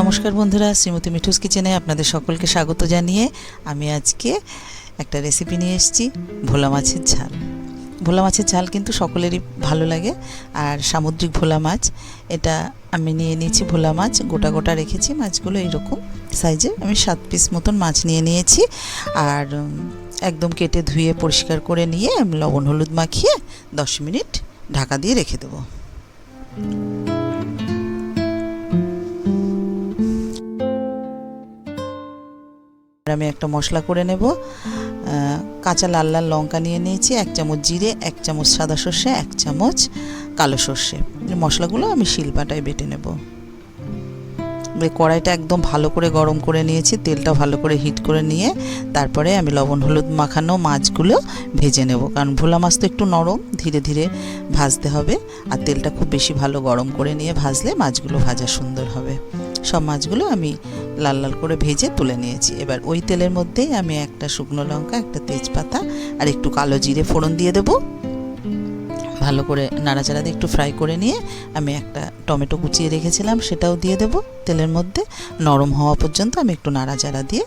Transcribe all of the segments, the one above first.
নমস্কার বন্ধুরা, শ্রীমতী মিঠুস কিচেনে আপনাদের সকলকে স্বাগত জানিয়ে আমি আজকে একটা রেসিপি নিয়ে এসেছি, ভোলা মাছের ঝাল। ভোলা মাছের ঝাল কিন্তু সকলেরই ভালো লাগে, আর সামুদ্রিক ভোলা মাছ, এটা আমি নিয়ে নিয়েছি ভোলা মাছ, গোটা গোটা রেখেছি, মাছগুলো এইরকম সাইজে আমি সাত পিস মতন মাছ নিয়ে নিয়েছি, আর একদম কেটে ধুয়ে পরিষ্কার করে নিয়ে লবণ হলুদ মাখিয়ে দশ মিনিট ঢাকা দিয়ে রেখে দেবো। আমি একটা মশলা করে নেব। কাঁচা লাল লাল লঙ্কা নিয়ে নিয়েছি, এক চামচ জিরে, এক চামচ সাদা সর্ষে, এক চামচ কালো সর্ষে। মশলাগুলো আমি শিলপাটায় বেটে নেব। কড়াইটা একদম ভালো করে গরম করে নিয়েছি, তেলটা ভালো করে হিট করে নিয়ে তারপরে আমি লবণ, হলুদ মাখানো মাছগুলো ভেজে নেব। কারণ ভোলা মাছ তো একটু নরম, ধীরে ধীরে ভাজতে হবে। আর তেলটা খুব বেশি ভালো গরম করে নিয়ে ভাজলে মাছগুলো ভাজা সুন্দর হবে। সব মাছগুলো আমি লাল লাল করে ভেজে তুলে নিয়েছি। এবার ওই তেলের মধ্যেই আমি একটা শুকনো লঙ্কা, একটা তেজপাতা আর একটু কালো জিরে ফোড়ন দিয়ে দেবো। ভালো করে নাড়াচাড়া দিয়ে একটু ফ্রাই করে নিয়ে আমি একটা টমেটো কুচিয়ে রেখেছিলাম, সেটাও দিয়ে দেবো তেলের মধ্যে। নরম হওয়া পর্যন্ত আমি একটু নাড়াচাড়া দিয়ে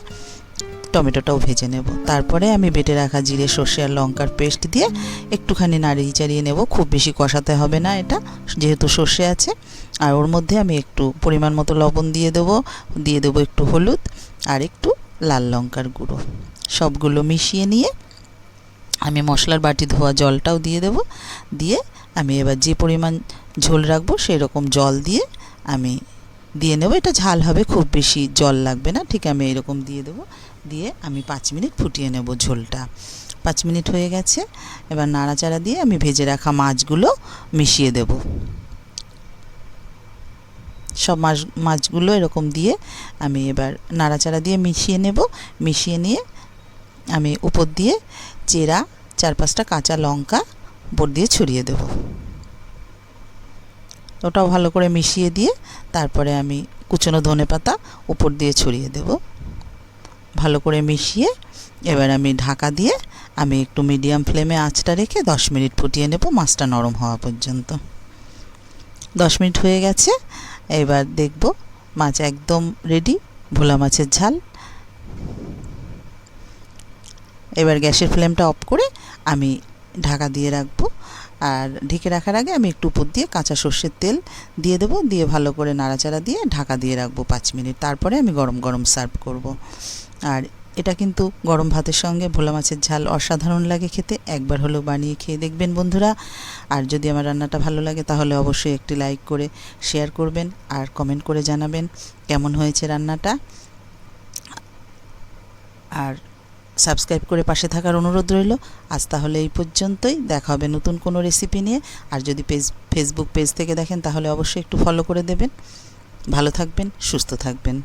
টমেটোটাও ভেজে নেব। তারপরে আমি বেটে রাখা জিরে, সর্ষে আর লঙ্কার পেস্ট দিয়ে একটুখানি নাড়িয়ে চাড়িয়ে নেব। খুব বেশি কষাতে হবে না এটা, যেহেতু সর্ষে আছে। আর ওর মধ্যে আমি একটু পরিমাণ মতো লবণ দিয়ে দেবো দিয়ে দেবো একটু হলুদ আর একটু লাল লঙ্কার গুঁড়ো। সবগুলো মিশিয়ে নিয়ে আমি মশলার বাটি ধোয়া জলটাও দিয়ে দেব। দিয়ে আমি এবার যে পরিমাণ ঝোল রাখব সেই রকম জল দিয়ে আমি দিয়ে নেব। এটা ঝাল হবে, খুব বেশি জল লাগবে না। ঠিক আমি এরকম দিয়ে দেবো। দিয়ে আমি পাঁচ মিনিট ফুটিয়ে নেব ঝোলটা। পাঁচ মিনিট হয়ে গেছে, এবার নাড়াচাড়া দিয়ে আমি ভেজে রাখা মাছগুলো মিশিয়ে দেব। সব মাছ, মাছগুলো এরকম দিয়ে আমি এবার নাড়াচাড়া দিয়ে মিশিয়ে নেব। মিশিয়ে নিয়ে আমি উপর দিয়ে চেরা, চার পাঁচটা কাঁচা লঙ্কা উপর দিয়ে ছড়িয়ে দেব। ওটাও ভালো করে মিশিয়ে দিয়ে তারপরে আমি কুচনো ধনে পাতা উপর দিয়ে ছড়িয়ে দেব। ভালো করে মিশিয়ে এবার আমি ঢাকা দিয়ে আমি একটু মিডিয়াম ফ্লেমে আঁচটা রেখে দশ মিনিট ফুটিয়ে নেব মাছটা নরম হওয়া পর্যন্ত। দশ মিনিট হয়ে গেছে, এবার দেখব মাছ একদম রেডি ভোলা মাছের ঝাল। এবার গ্যাসের ফ্লেমটা অফ করে আমি ঢাকা দিয়ে রাখব, আর ঢেকে রাখার আগে আমি একটু উপর দিয়ে কাঁচা সর্ষের তেল দিয়ে দেবো, দিয়ে ভালো করে নাড়াচাড়া দিয়ে ঢাকা দিয়ে রাখব পাঁচ মিনিট। তারপরে আমি গরম গরম সার্ভ করব। আর এটা কিন্তু গরম ভাতের সঙ্গে ভোলা মাছের ঝাল অসাধারণ লাগে খেতে। একবার হলেও বানিয়ে খেয়ে দেখবেন বন্ধুরা। আর যদি আমার রান্নাটা ভালো লাগে তাহলে অবশ্যই একটি লাইক করে শেয়ার করবেন আর কমেন্ট করে জানাবেন কেমন হয়েছে রান্নাটা। আর সাবস্ক্রাইব করে পাশে থাকার অনুরোধ রইল। আজ তাহলে এই পর্যন্তই। দেখা হবে নতুন কোনো রেসিপি নিয়ে। আর যদি পেজ ফেসবুক পেজ থেকে দেখেন তাহলে অবশ্যই একটু ফলো করে দেবেন। ভালো থাকবেন, সুস্থ থাকবেন।